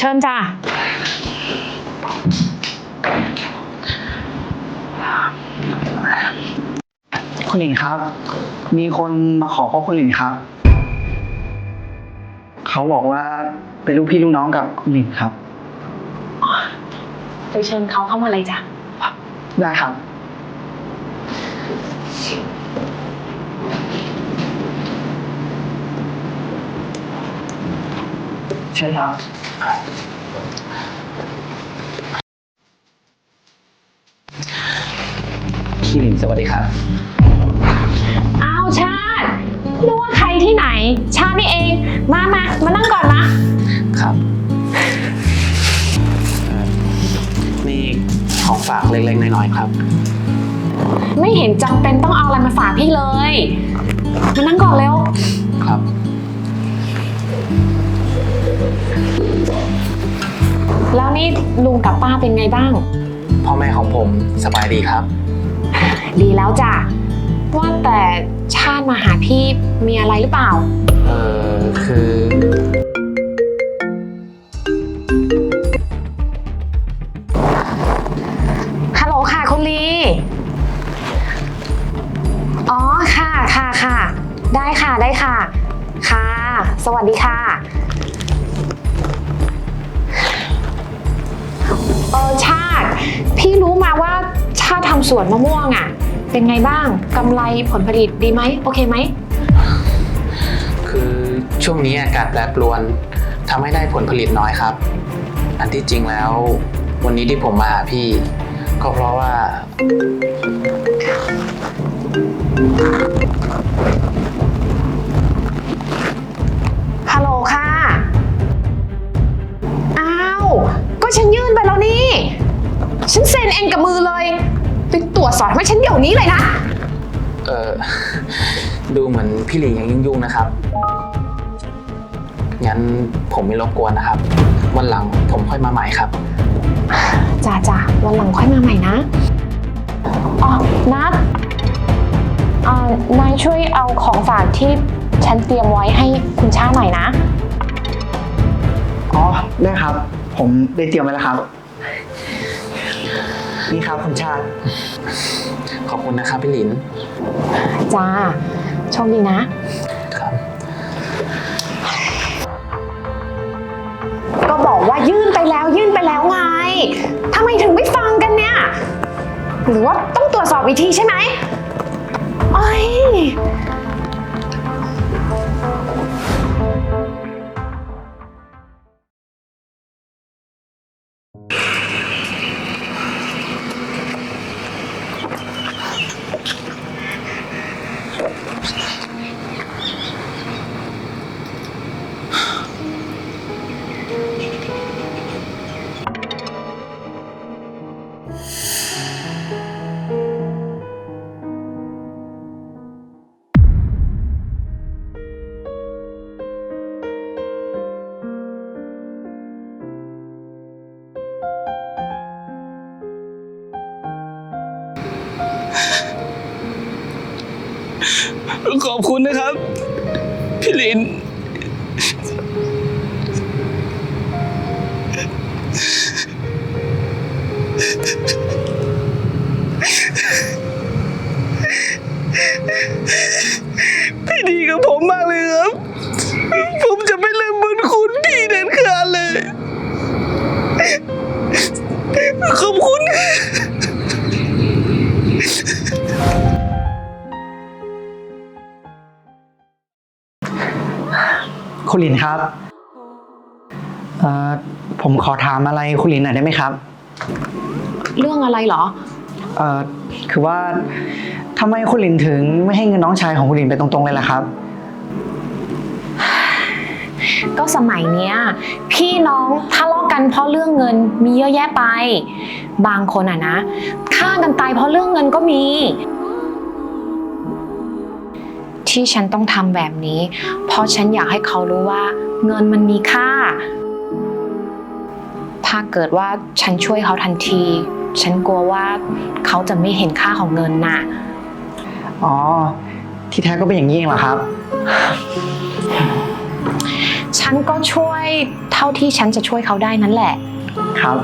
เชิญจ้ะคุณหลินครับ มีคนมาขอพบคุณหลินครับ เขาบอกว่าเป็นลูกพี่ลูกน้องกับคุณหลินครับ ไปเชิญเขาเข้ามาเลยจ้ะ ได้ครับใช่ครับ พี่หลินสวัสดีครับ อ้าวชาตินึกว่าใครที่ไหน ชาตินี่เอง มามามานั่งก่อนนะครับเอ่อนี่ของฝากเล็กๆน้อยๆครับ ไม่เห็นจำเป็นต้องเอาอะไรมาฝากพี่เลย มานั่งก่อนเร็ว ครับ นี่ลุงกับป้าเป็นไงบ้าง พ่อแม่ของผมสบายดีครับ ดีแล้วจ้ะ ว่าแต่ชาติมาหาพี่มีอะไรหรือเปล่า เออคือ ฮัลโหลค่ะคุณลี อ๋อค่ะค่ะค่ะ ได้ค่ะได้ค่ะ ค่ะ สวัสดีค่ะ ออชาติ พี่รู้มาว่าชาติทำสวนมะม่วงอะ่ะ เป็นไงบ้างกำไรผลผลิตดีไหมโอเคไหม คือช่วงนี้อากาศแปรปรวนทำให้ได้ผลผลิตน้อยครับ อันที่จริงแล้ว วันนี้ที่ผมมาหาพี่ ก็เพราะว่า สอบให้ฉันเดี๋ยวนี้เลยนะ เออดูเหมือนพี่หลิงยังยุ่งๆนะครับ งั้นผมไม่รบกวนนะครับ วันหลังผมค่อยมาใหม่ครับ จ้าจ้าวันหลังค่อยมาใหม่นะ อ๋อ นัดเอ่อนายช่วยเอาของฝากที่ฉันเตรียมไว้ให้คุณชาหน่อยนะ อ๋อ ได้ครับ ผมได้เตรียมไว้แล้วครับ นี่ครับคุณชาติ ขอบคุณนะครับพี่หลิน จ้าโชคดีนะ ครับ ก็บอกว่ายื่นไปแล้วยื่นไปแล้วไงทำไมถึงไม่ฟังกันเนี่ย หรือว่าต้องตรวจสอบอีกทีใช่ไหมไอ้ย ขอบคุณนะครับ พี่ลินพี่ คุณหลินครับเอ่อผมขอถามอะไรคุณหลินหน่อยได้ไหมครับเรื่องอะไรเหรอ เอ่อคือว่าทำไมคุณหลินถึงไม่ให้เงินน้องชายของคุณหลินไปตรงๆเลยล่ะครับ ก็สมัยเนี้ย พี่น้องทะเลาะกันเพราะเรื่องเงินมีเยอะแยะไป บางคนอะนะฆ่ากันตายเพราะเรื่องเงินก็มี ที่ฉันต้องทำแบบนี้ เพราะฉันอยากให้เขารู้ว่า เงินมันมีค่า ถ้าเกิดว่าฉันช่วยเขาทันที ฉันกลัวว่าเขาจะไม่เห็นค่าของเงินน่ะ อ๋อ ที่แท้ก็เป็นอย่างนี้เองเหรอครับใช่ฉันก็ช่วยเท่าที่ฉันจะช่วยเขาได้นั่นแหละ ครับ